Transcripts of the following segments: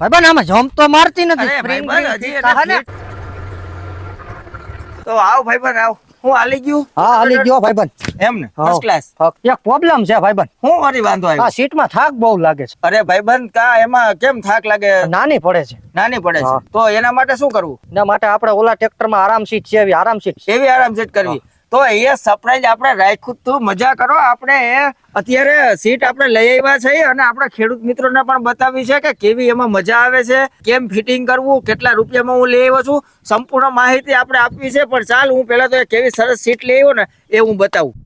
ભાઈબંધ આમાં જમ્પ તો મારતી નથી. હજી તો આવ ભાઈબંધ આવ. હું હાલી ગયું? હા હાલી ગયો ભાઈબંધ. એમ ને? ફર્સ્ટ ક્લાસ એક પ્રોબ્લેમ છે ભાઈબંધ. હું વળી વાંધો આવ્યો? સીટમાં થાક બહુ લાગે છે. અરે ભાઈબંધ કા એમાં કેમ થાક લાગે? નાની પડે છે. નાની પડે છે. તો એના માટે શું કરવું? એના માટે આપણે ઓલા ટ્રેક્ટરમાં આરામ સીટ છે એવી આરામ સીટ એવી આરામ સીટ કરવી. તો એ સરપ્રાઈઝ આપણે રાખ્યું તું. મજા કરો, આપણે અત્યારે સીટ આપણે લઈ આવ્યા છે અને આપણા ખેડૂત મિત્રોને પણ બતાવી છે કે કેવી એમાં મજા આવે છે, કેમ ફિટિંગ કરવું, કેટલા રૂપિયામાં હું લઈ આવ્યો છું. સંપૂર્ણ માહિતી આપણે આપવી છે, પણ ચાલ હું પહેલાં તો કેવી સરસ સીટ લઈ આવ્યો ને એ હું બતાવું.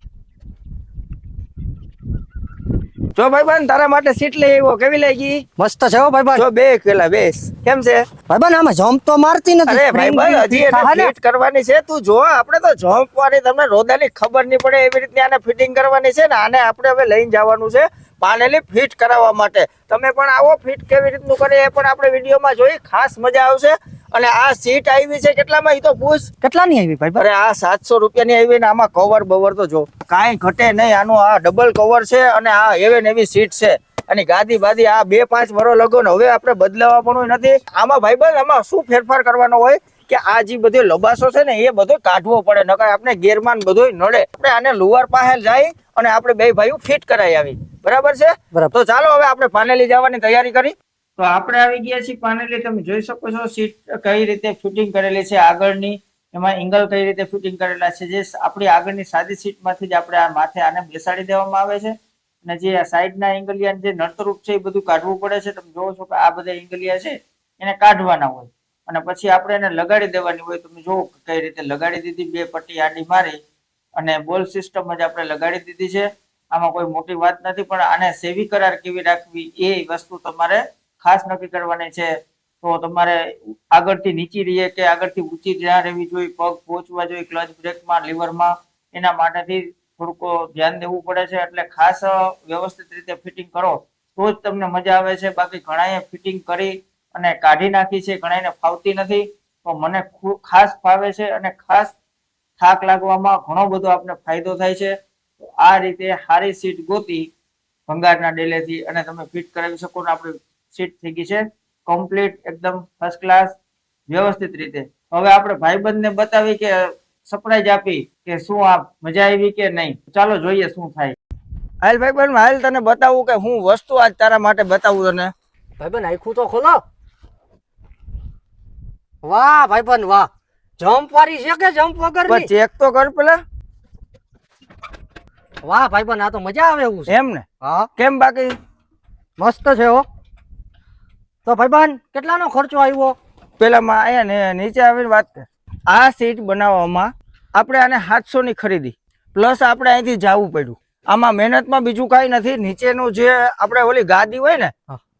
જો ભાઈ તારા માટે સીટ લઈ આવ્યો કેવી લાગી? મસ્ત છે હો ભાઈબંધ. જો બે કેલા બેસ કેમ છે? ભાઈબાન આમાં જમ્પ તો મારતી નથી. અરે ભાઈબાન હજી એને ફિટ કરવાની છે. તું જો આપણે તો જોમ્પ વાળી તમને રોદાની ખબર નહીં પડે એવી રીતની આને ફિટિંગ કરવાની છે ને આને આપણે હવે લઈને જવાનું છે પાનેલી ફિટ કરાવવા માટે. તમે પણ આવો ફિટ કેવી રીતનું કરે એ પણ આપણે વિડીયોમાં જોઈ ખાસ મજા આવશે. અને આ સીટ આવી છે કેટલામાં? એ તો પૂછ. કેટલાની આવી ભાઈ? અરે આ સાતસો રૂપિયાની આવી ને આમાં કવર બવર તો જો. કાંઈ ઘટે નહીં આનું આ ડબલ કવર છે અને આ એવે ને એવી સીટ છે. અને ગાદી બાદી આ બે પાંચ વરો લગો ને હવે આપણે બદલાવા પણ નથી. આમાં ભાઈબંધ આમાં શું ફેરફાર કરવાનો હોય કે આ જે બધો લબાસો છે ને એ બધો કાઢવો પડે નકર આપણે ગેરમાન બધો નડે. આપણે આને લુવાર પાસે જાય અને આપણે બે ભાઈઓ ફિટ કરાવી આવી. બરાબર છે. તો ચાલો હવે આપણે પાનેલી જવાની તૈયારી કરી. તો આપણે આવી ગયા છીએ પાનેલી તમે જોઈ શકો છો સીટ કઈ રીતે ફિટિંગ કરેલી છે આગળની. એમાં એંગલ કઈ રીતે ફિટિંગ કરેલા છે. જે આપણી આગળની સાદી સીટમાંથી જ આપણે આ માથે આને બેસાડી દેવામાં આવે છે. અને જે સાઈડના એંગલિયા જે નડતરૂપ છે એ બધું કાઢવું પડે છે. તમે જોવો છો કે આ બધા એંગલિયા છે એને કાઢવાના હોય. અને પછી આપણે એને લગાડી દેવાની હોય. તમે જુઓ કઈ રીતે લગાડી દીધી, બે પટ્ટી આડી મારી અને બોલ સિસ્ટમ જ આપણે લગાડી દીધી છે. આમાં કોઈ મોટી વાત નથી, પણ આને સેવી કરાર કેવી રાખવી એ વસ્તુ તમારે ખાસ નક્કી કરવાની છે. તો તમારે આગળથી નીચી રહીએ કે આગળથી ઊંચી જ્યાં રહેવી જોઈએ, પગ પહોંચવા જોઈએ, ક્લચ બ્રેકમાં, લીવરમાં, એના માટેથી થોડુંક ધ્યાન દેવું પડે છે. એટલે ખાસ વ્યવસ્થિત રીતે ફિટિંગ કરો, તો જ તમને મજા આવે છે. બાકી ઘણાએ ફિટિંગ કરી અને કાઢી નાખી છે, ઘણાને ફાવતી નથી. તો મને ખાસ ફાવે છે અને ખાસ થાક લાગવામાં ઘણો બધો આપણે ફાયદો થાય છે. આ રીતે સારી સીટ ગોતી ભંગારના ડેલેથી અને તમે ફિટ કરાવી શકો ને આપણી સીટ થઈ ગઈ છે. કમ્પ્લીટ એકદમ ફર્સ્ટ ક્લાસ વ્યવસ્થિત રીતે. હવે આપણે ભાઈબંધને બતાવી કે સરપ્રાઈઝ આપી કે શું આપ મજા આવી કે નહીં. ચાલો જોઈએ શું થાય. હાલ ભાઈબંધ હાલ તને બતાવું કે હું વસ્તુ આજ તારા માટે બતાવું તને. ભાઈબંધ આખું તો ખોલો. વાહ ભાઈબંધ વાહ. જમ્પ વાળી છે કે જમ્પ વગર ચેક તો કર પેલા. વાહ ભાઈબંધ આ તો મજા આવે એવું છે. એમ ને? હા. કેમ બાકી? મસ્ત છે હો. તો ભાઈબંધ કેટલાનો ખર્ચો આવ્યો? પેલામાં અહીંયા ને નીચે આવીને વાત કર. આ સીટ બનાવવામાં આપણે આને સાતસોની ખરીદી. પ્લસ આપણે અહીંથી જવું પડ્યું. આમાં મહેનતમાં બીજું કાંઈ નથી. નીચેનું જે આપણે ઓલી ગાદી હોય ને.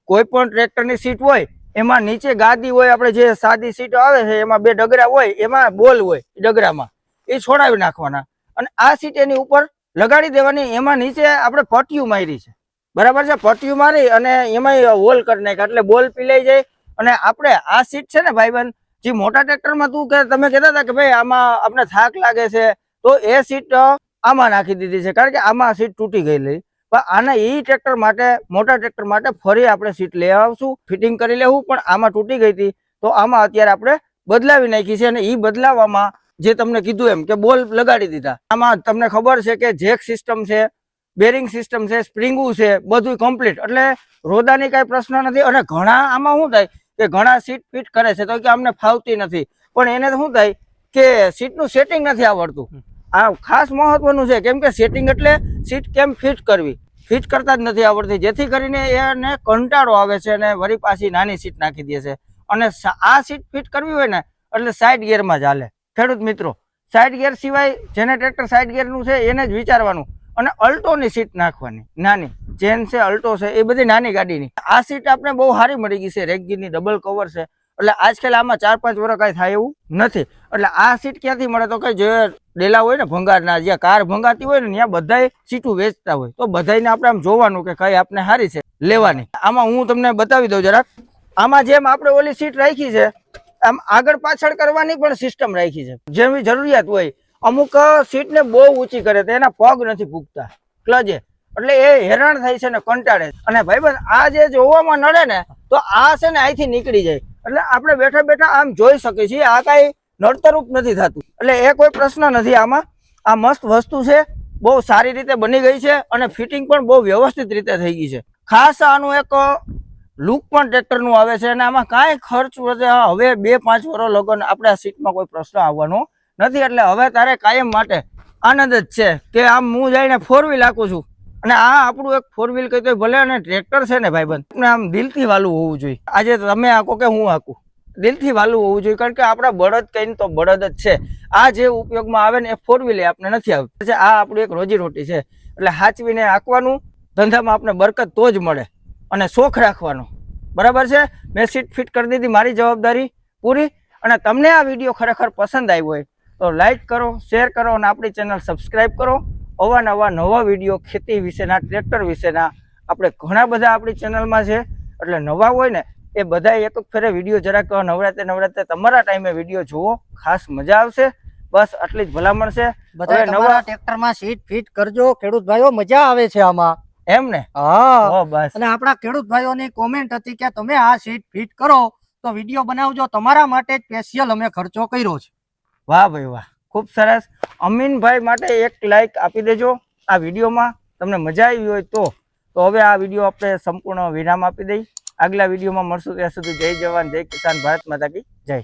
કોઈ પણ ટ્રેક્ટરની સીટ હોય એમાં નીચે ગાદી હોય આપણે જે સાદી સીટો આવે છે એમાં બે ડગરા હોય એમાં બોલ હોય ડગરામાં. એ છોડાવી નાખવાના. અને આ સીટ એની ઉપર લગાડી દેવાની એમાં નીચે આપણે પટ્ટીયું મારી છે. બરાબર છે? પટ્યું મારી અને એમાં હોલ કરી નાખ્યા. એટલે બોલ પીલાઈ જાય અને આપણે આ સીટ છે ને ભાઈબંધ, જે મોટા ટ્રેક્ટરમાં તું કે, તમે કહેતા હતા કે ભાઈ આમાં આપણે થાક લાગે છે, તો એ સીટ આમાં નાખી દીધી છે. કારણ કે આમાં સીટ તૂટી ગયેલી. પણ આના એ ટ્રેક્ટર માટે, મોટા ટ્રેક્ટર માટે ફરી આપણે સીટ લઈ આવશું. ફિટિંગ કરી લેવું, પણ આમાં તૂટી ગઈ હતી. તો આમાં અત્યારે આપણે બદલાવી નાખી છે અને એ બદલાવામાં જે તમને કીધું એમ કે બોલ લગાડી દીધા. આમાં તમને ખબર છે કે જેક સિસ્ટમ છે બેરિંગ સિસ્ટમ છે સ્પ્રિંગું છે બધું કમ્પ્લીટ એટલે રોદાની કાંઈ પ્રશ્ન નથી. અને ઘણા આમાં શું થાય કે ઘણા સીટ ફિટ કરે છે તો કે અમને ફાવતી નથી. પણ એને શું થાય કે સીટનું સેટિંગ નથી આવડતું. આ ખાસ મહત્વનું છે કેમ કે સેટિંગ એટલે સીટ કેમ ફિટ કરવી? ફિટ કરતા જ નથી આવડતી. જેથી કરીને એને કંટાળો આવે છે અને વળી પાછી નાની સીટ નાખી દે છે. અને આ સીટ ફિટ કરવી હોય ને એટલે સાઈડ ગિયરમાં ચાલે ખેડૂત મિત્રો સાઈડ ગિયર સિવાય જેને ટ્રેક્ટર સાઈડ ગિયરનું છે એને જ વિચારવાનું અને અલ્ટોની સીટ નાખવાની. નાની. જેન છે, અલ્ટો છે, એ બધી નાની ગાડીની. આ સીટ આપણે બહુ સારી મળી ગઈ છે. રેગજીની ડબલ કવર છે. એટલે આજકાલ આમાં ચાર પાંચ વર્ષ કાંઈ થાય એવું નથી. એટલે આ સીટ ક્યાંથી મળે તો કઈ જે ડેલા હોય ને, ભંગારના, જ્યાં કાર ભંગાતી હોય ને, ત્યાં બધાય સીટું વેચતા હોય. તો બધાયને આપણે આમ જોવાનું કે કઈ આપણે સારી છે લેવાની. આમાં હું તમને બતાવી દઉં જરાક. આમાં જેમ આપણે ઓલી સીટ રાખી છે, આમ આગળ પાછળ કરવાની પણ સિસ્ટમ રાખી છે. જેવી જરૂરિયાત હોય અમુક સીટને બહુ ઊંચી કરે તો એના પગ નથી ભૂગતા ક્લજે એટલે એ હેરાન થાય છે ને, કંટાળે અને ભાઈબંધ આ જે જોવામાં નડે ને, તો આ છે ને અહીંથી નીકળી જાય. એટલે આપણે બેઠા બેઠા આમ જોઈ શકીએ છીએ, આ કાંઈ નડતરૂપ નથી થતું. એટલે એ કોઈ પ્રશ્ન નથી આમાં. આ મસ્ત વસ્તુ છે, બહુ સારી રીતે બની ગઈ છે અને ફિટિંગ પણ બહુ વ્યવસ્થિત રીતે થઈ ગઈ છે. ખાસ આનું એક લુક પણ ટ્રેક્ટરનું આવે છે અને આમાં કાંઈ ખર્ચ હવે બે પાંચ વર્ષ લગન આપણે આ સીટમાં કોઈ પ્રશ્ન આવવાનો નથી એટલે હવે તારે કાયમ માટે આનંદ જ છે કે આમ હું જઈને ફોર વ્હીલ આખું છું. અને આ આપણું એક ફોર વ્હીલ કહી તો ભલે અને ટ્રેક્ટર છે ને ભાઈબંધ આમ દિલથી વાલું હોવું જોઈએ. આજે તમે આંકો કે હું આંકું દિલથી વાલું હોવું જોઈએ, કારણ કે આપણા બળદ કહીને તો બળદ જ છે. આ જે ઉપયોગમાં આવે ને એ ફોર વ્હીલ આપણે નથી આવતી. આ આપણું એક રોજીરોટી છે. એટલે હાચવીને આંકવાનું ધંધામાં આપણે બરકત તો જ મળે. અને શોખ રાખવાનો. બરાબર છે? મેં સીટ ફિટ કરી દીધી, મારી જવાબદારી પૂરી. અને તમને આ વીડિયો ખરેખર પસંદ આવ્યો હોય તો લાઈક કરો શેર કરો અને આપણી ચેનલ સબસ્ક્રાઈબ કરો. અવાનવા નવા વીડિયો ખેતી વિશેના ટ્રેક્ટર વિશેના આપણે ઘણા બધા આપણી ચેનલમાં છે. એટલે નવા હોય ને એ બધા એક એક ફેરે વીડિયો જરાક નવરાત્રે નવરાત્રે તમારા ટાઈમે વીડિયો જુઓ ખાસ મજા આવશે. બસ આટલી જ ભલામણ છે. બધા નવા- ટ્રેક્ટરમાં સીટ ફિટ કરજો. ખેડૂત ભાઈઓ મજા આવે છે આમાં. એમ ને? હા. બસ. અને આપણા ખેડૂત ભાઈઓની કોમેન્ટ હતી કે તમે આ સીટ ફિટ કરો તો વીડિયો બનાવજો. તમારા માટે સ્પેશિયલ અમે ખર્ચો કર્યો છે. વાહ ભાઈ વાહ, ખૂબ સરસ. અમીનભાઈ માટે એક લાઇક આપી દેજો. આ વિડીયોમાં તમને મજા આવી હોય તો તો હવે આ વીડિયો આપણે સંપૂર્ણ વિરામ આપી દઈ. આગલા વિડીયોમાં મળશું ત્યાં સુધી જય જવાન, જય કિસાન ભારત માતા કી જય.